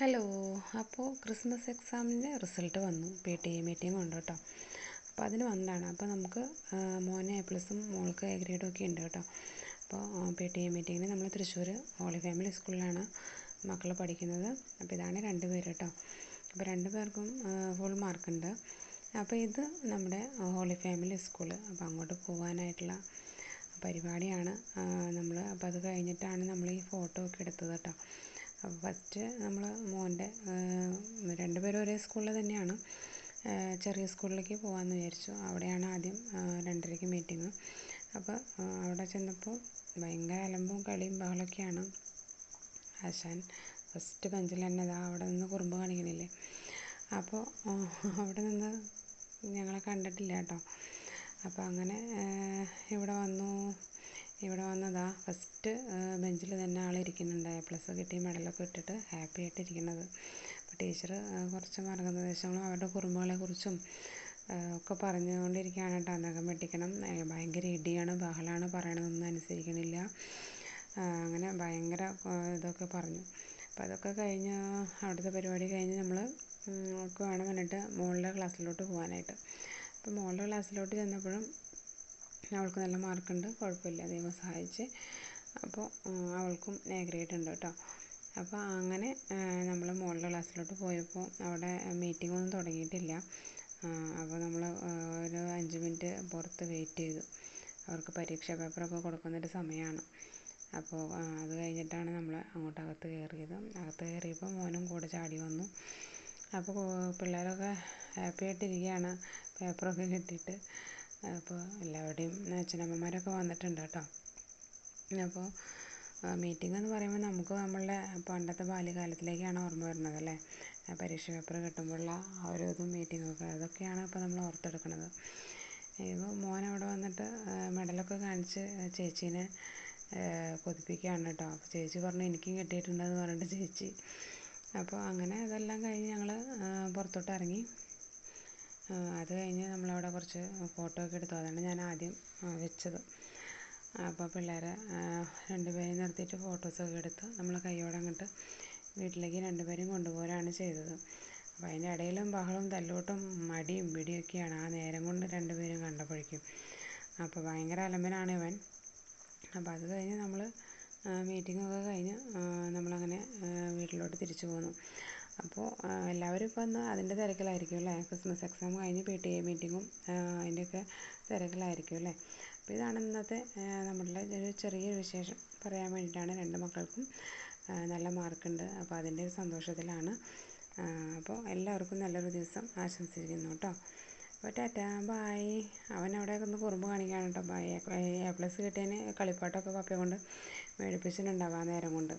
Hello. അപ്പോൾ Christmas എക്സാമിന്റെ result വന്നു. പി ടി എ മീറ്റിംഗ് ഉണ്ട് കേട്ടോ. അപ്പോൾ അതിന് വന്നതാണ്. അപ്പോൾ നമുക്ക് മോനെ എ പ്ലസും മോൾക്ക് എ ഗ്രേഡും ഒക്കെ ഉണ്ട് കേട്ടോ. അപ്പോൾ പി ടി എ മീറ്റിങ്ങിന് നമ്മൾ തൃശ്ശൂർ ഹോളി ഫാമിലി സ്കൂളിലാണ് മക്കൾ പഠിക്കുന്നത്. അപ്പോൾ ഇതാണ് രണ്ട് പേര് കേട്ടോ. അപ്പോൾ രണ്ട് പേർക്കും ഫുൾ മാർക്കുണ്ട് അപ്പോൾ ഇത് നമ്മുടെ ഹോളി ഫാമിലി സ്കൂൾ അപ്പോൾ അങ്ങോട്ട് പോകാനായിട്ടുള്ള പരിപാടിയാണ് നമ്മൾ അപ്പോൾ അത് കഴിഞ്ഞിട്ടാണ് നമ്മൾ ഈ ഫോട്ടോ ഒക്കെ എടുത്തത് കേട്ടോ. ഫസ്റ്റ് നമ്മൾ മോന്റെ രണ്ടുപേരും ഒരേ സ്കൂളിൽ തന്നെയാണ്. ചെറിയ സ്കൂളിലേക്ക് പോകാമെന്ന് വിചാരിച്ചു. അവിടെയാണ് ആദ്യം രണ്ടരയ്ക്ക് മീറ്റിംഗ്. അപ്പോൾ അവിടെ ചെന്നപ്പോൾ ഭയങ്കര അലമ്പും കളിയും ബഹളമൊക്കെയാണ്. ആശാൻ ഫസ്റ്റ് ബെഞ്ചിൽ തന്നെ ഇതാ അവിടെ നിന്ന് കുറുമ്പ് കാണിക്കണില്ലേ? അപ്പോൾ അവിടെ നിന്ന് ഞങ്ങളെ കണ്ടിട്ടില്ല കേട്ടോ. അപ്പോൾ അങ്ങനെ ഇവിടെ വന്നു. ഇവിടെ വന്നതാ. ഫസ്റ്റ് ബെഞ്ചിൽ തന്നെ ആളിരിക്കുന്നുണ്ട് എ പ്ലസ് കിട്ടി മെഡലൊക്കെ ഇട്ടിട്ട് ഹാപ്പി ആയിട്ട് ഇരിക്കുന്നത്. അപ്പോൾ ടീച്ചർ കുറച്ച് മാർഗനിർദ്ദേശങ്ങളും അവരുടെ കുറുമ്പുകളെ കുറിച്ചും ഒക്കെ പറഞ്ഞുകൊണ്ടിരിക്കുകയാണ് കേട്ടോ. നഖം വെട്ടിക്കണം. ഭയങ്കര ഇടിയാണ് ബഹളമാണ് പറയണതൊന്നും അനുസരിക്കണില്ല. അങ്ങനെ ഭയങ്കര ഇതൊക്കെ പറഞ്ഞു. അപ്പോൾ അതൊക്കെ കഴിഞ്ഞ് അവിടുത്തെ പരിപാടി കഴിഞ്ഞ് നമ്മൾ ഒക്കെ വേണം എന്നിട്ട് മുകളിലെ ക്ലാസ്സിലോട്ട് പോകാനായിട്ട് അപ്പോൾ മുകളിലെ ക്ലാസ്സിലോട്ട് ചെന്നപ്പോഴും അവൾക്ക് നല്ല മാർക്കുണ്ട്. കുഴപ്പമില്ല. ദൈവം സഹായിച്ച്. അപ്പോൾ അവൾക്കും എ ഉണ്ട് കേട്ടോ. അപ്പോൾ അങ്ങനെ നമ്മൾ മുകളിലെ ക്ലാസ്സിലോട്ട് പോയപ്പോൾ അവിടെ മീറ്റിംഗ് ഒന്നും തുടങ്ങിയിട്ടില്ല. അപ്പോൾ നമ്മൾ ഒരു അഞ്ച് മിനിറ്റ് പുറത്ത് വെയിറ്റ് ചെയ്തു. അവർക്ക് പരീക്ഷാ പേപ്പറൊക്കെ കൊടുക്കുന്നൊരു സമയമാണ്. അപ്പോൾ അത് കഴിഞ്ഞിട്ടാണ് നമ്മൾ അങ്ങോട്ട് അകത്ത് കയറിയത്. അകത്ത് കയറിയപ്പോൾ മോനും കൂടെ ചാടി വന്നു. അപ്പോൾ പിള്ളേരൊക്കെ ഹാപ്പി ആയിട്ടിരിക്കുകയാണ്. പേപ്പറൊക്കെ കിട്ടിയിട്ട്. അപ്പോൾ എല്ലാവരുടെയും അച്ഛനമ്മമാരൊക്കെ വന്നിട്ടുണ്ട് കേട്ടോ. അപ്പോൾ മീറ്റിംഗ് എന്ന് പറയുമ്പോൾ നമുക്ക് നമ്മളുടെ പണ്ടത്തെ ബാല്യകാലത്തിലേക്കാണ് ഓർമ്മ വരുന്നത് അല്ലേ? പരീക്ഷ പേപ്പർ കിട്ടുമ്പോഴുള്ള ആ ഒരു ഇതും ഒക്കെ. അതൊക്കെയാണ് ഇപ്പോൾ നമ്മൾ ഓർത്തെടുക്കുന്നത് ഇപ്പോൾ മോൻ അവിടെ വന്നിട്ട് മെഡലൊക്കെ കാണിച്ച് ചേച്ചീനെ കൊതിപ്പിക്കുകയാണ് കേട്ടോ. അപ്പോൾ ചേച്ചി പറഞ്ഞു എനിക്കും കിട്ടിയിട്ടുണ്ടെന്ന് പറഞ്ഞിട്ട് ചേച്ചി. അപ്പോൾ അങ്ങനെ അതെല്ലാം കഴിഞ്ഞ് ഞങ്ങൾ പുറത്തോട്ട് ഇറങ്ങി. അത് കഴിഞ്ഞ് നമ്മളവിടെ കുറച്ച് ഫോട്ടോ ഒക്കെ എടുത്തു. അതാണ് ഞാൻ ആദ്യം വെച്ചത്. അപ്പോൾ പിള്ളേരെ രണ്ടുപേരെയും നിർത്തിയിട്ട് ഫോട്ടോസൊക്കെ എടുത്ത് നമ്മൾ കൈയോടെ അങ്ങോട്ട് വീട്ടിലേക്ക് രണ്ടുപേരും കൊണ്ടുപോരാണ് ചെയ്തത്. അപ്പോൾ അതിന്റെ ഇടയിലും ബഹളവും തല്ലൂട്ടും മടിയും പിടിയൊക്കെയാണ്. ആ നേരം കൊണ്ട് രണ്ടുപേരും കണ്ടപ്പോഴേക്കും. അപ്പോൾ ഭയങ്കര അലമ്പനാണ് ഇവൻ. അപ്പോൾ അത് കഴിഞ്ഞ് നമ്മൾ മീറ്റിങ്ങൊക്കെ കഴിഞ്ഞ് നമ്മളങ്ങനെ വീട്ടിലോട്ട് തിരിച്ചു പോന്നു. അപ്പോൾ എല്ലാവരും ഇപ്പോൾ ഇന്ന് അതിന്റെ തിരക്കിലായിരിക്കും അല്ലേ? ക്രിസ്മസ് എക്സാം കഴിഞ്ഞ് പി ടി എ മീറ്റിങ്ങും അതിന്റെയൊക്കെ തിരക്കിലായിരിക്കും അല്ലേ? അപ്പോൾ ഇതാണ് ഇന്നത്തെ നമ്മളുടെ ഒരു ചെറിയൊരു വിശേഷം. പറയാൻ വേണ്ടിയിട്ടാണ് രണ്ട് മക്കൾക്കും നല്ല മാർക്കുണ്ട് അപ്പോൾ അതിന്റെ ഒരു സന്തോഷത്തിലാണ്. അപ്പോൾ എല്ലാവർക്കും നല്ലൊരു ദിവസം ആശംസിക്കുന്നു കേട്ടോ. അപ്പോൾ ടാറ്റ ബായ് അവൻ അവിടെ ഒന്ന് കുറുമ്പ് ട്ടോ കേട്ടോ. ബായ് എ പ്ലസ് കിട്ടിയതിന് കളിപ്പാട്ടമൊക്കെ പപ്പയെ കൊണ്ട് മേടിപ്പിച്ചിട്ടുണ്ടാവും നേരം കൊണ്ട്.